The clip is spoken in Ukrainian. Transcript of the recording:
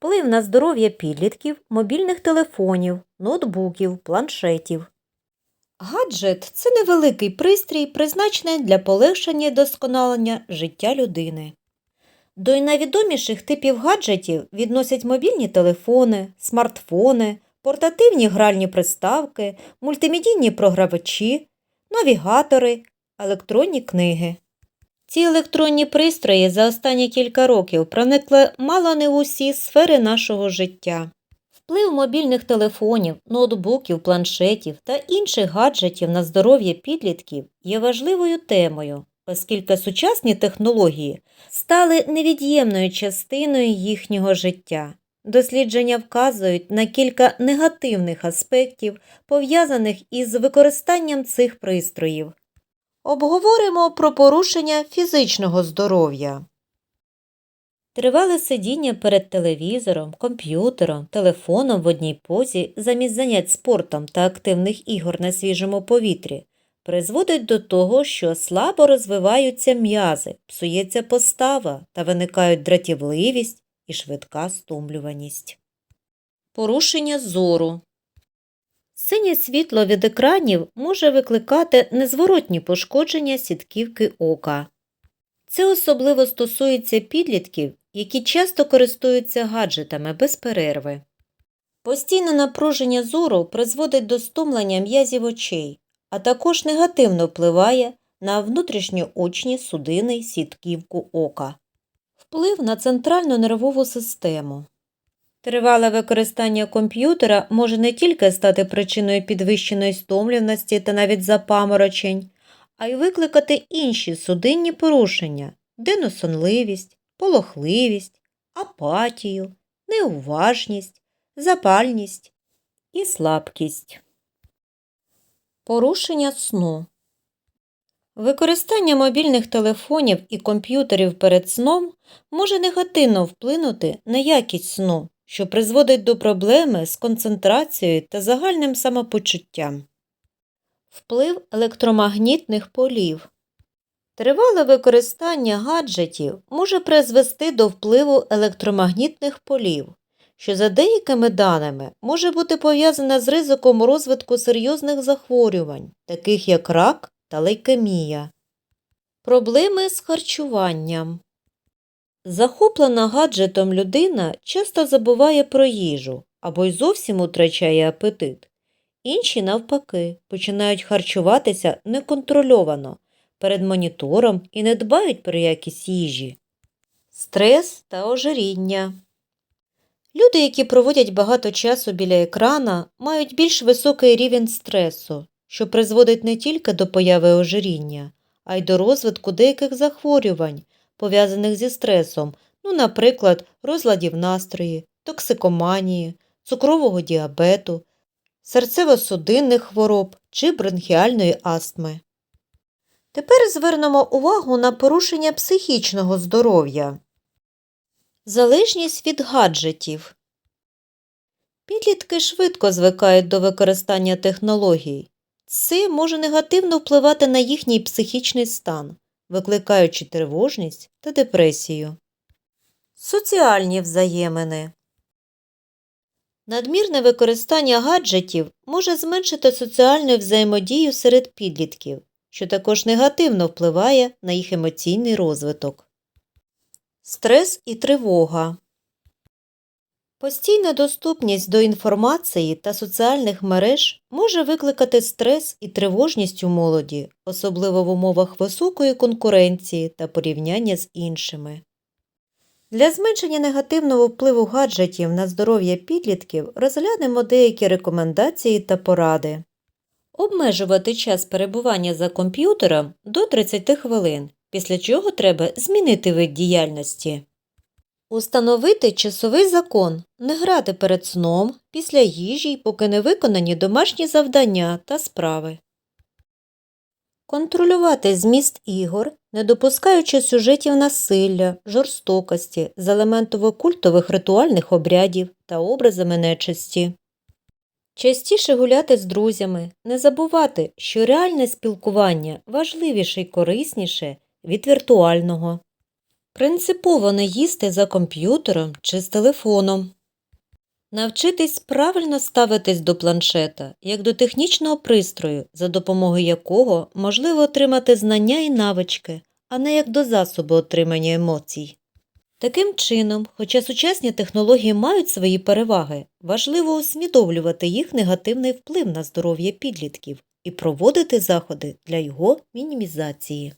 Вплив на здоров'я підлітків, мобільних телефонів, ноутбуків, планшетів. Гаджет це невеликий пристрій, призначений для полегшення і досконалення життя людини. До найвідоміших типів гаджетів відносять мобільні телефони, смартфони, портативні гральні приставки, мультимедійні програвачі, навігатори, електронні книги. Ці електронні пристрої за останні кілька років проникли мало не в усі сфери нашого життя. Вплив мобільних телефонів, ноутбуків, планшетів та інших гаджетів на здоров'я підлітків є важливою темою, оскільки сучасні технології стали невід'ємною частиною їхнього життя. Дослідження вказують на кілька негативних аспектів, пов'язаних із використанням цих пристроїв. Обговоримо про порушення фізичного здоров'я. Тривале сидіння перед телевізором, комп'ютером, телефоном в одній позі замість занять спортом та активних ігор на свіжому повітрі призводить до того, що слабо розвиваються м'язи, псується постава та виникають дратівливість і швидка стомлюваність. Порушення зору Синє світло від екранів може викликати незворотні пошкодження сітківки ока. Це особливо стосується підлітків, які часто користуються гаджетами без перерви. Постійне напруження зору призводить до стомлення м'язів очей, а також негативно впливає на внутрішньоочні судини сітківку ока. Вплив на центральну нервову систему. Тривале використання комп'ютера може не тільки стати причиною підвищеної стомленості та навіть запаморочень, а й викликати інші судинні порушення деносонливість, полохливість, апатію, неуважність, запальність і слабкість. Порушення сну. Використання мобільних телефонів і комп'ютерів перед сном може негативно вплинути на якість сну, що призводить до проблеми з концентрацією та загальним самопочуттям. Вплив електромагнітних полів. Тривале використання гаджетів може призвести до впливу електромагнітних полів, що за деякими даними може бути пов'язане з ризиком розвитку серйозних захворювань, таких як рак та лейкемія. Проблеми з харчуванням. Захоплена гаджетом людина часто забуває про їжу або й зовсім утрачає апетит. Інші, навпаки, починають харчуватися неконтрольовано перед монітором і не дбають про якість їжі. Стрес та ожиріння. Люди, які проводять багато часу біля екрана, мають більш високий рівень стресу, що призводить не тільки до появи ожиріння, а й до розвитку деяких захворювань, пов'язаних зі стресом, ну, наприклад, розладів настрої, токсикоманії, цукрового діабету, серцево-судинних хвороб чи бронхіальної астми. Тепер звернемо увагу на порушення психічного здоров'я. Залежність від гаджетів. Підлітки швидко звикають до використання технологій. Це може негативно впливати на їхній психічний стан, викликаючи тривожність та депресію. Соціальні взаємини. Надмірне використання гаджетів може зменшити соціальну взаємодію серед підлітків, що також негативно впливає на їх емоційний розвиток. Стрес і тривога. Постійна доступність до інформації та соціальних мереж може викликати стрес і тривожність у молоді, особливо в умовах високої конкуренції та порівняння з іншими. Для зменшення негативного впливу гаджетів на здоров'я підлітків розглянемо деякі рекомендації та поради. Обмежувати час перебування за комп'ютером до 30 хвилин, після чого треба змінити вид діяльності. Установити часовий закон не грати перед сном, після їжі, поки не виконані домашні завдання та справи. Контролювати зміст ігор, не допускаючи сюжетів насилля, жорстокості з елементово-культових ритуальних обрядів та образами нечисті. Частіше гуляти з друзями, не забувати, що реальне спілкування важливіше й корисніше від віртуального. Принципово не їсти за комп'ютером чи з телефоном. Навчитись правильно ставитись до планшета, як до технічного пристрою, за допомогою якого можливо отримати знання і навички, а не як до засобу отримання емоцій. Таким чином, хоча сучасні технології мають свої переваги, важливо усвідомлювати їх негативний вплив на здоров'я підлітків і проводити заходи для його мінімізації.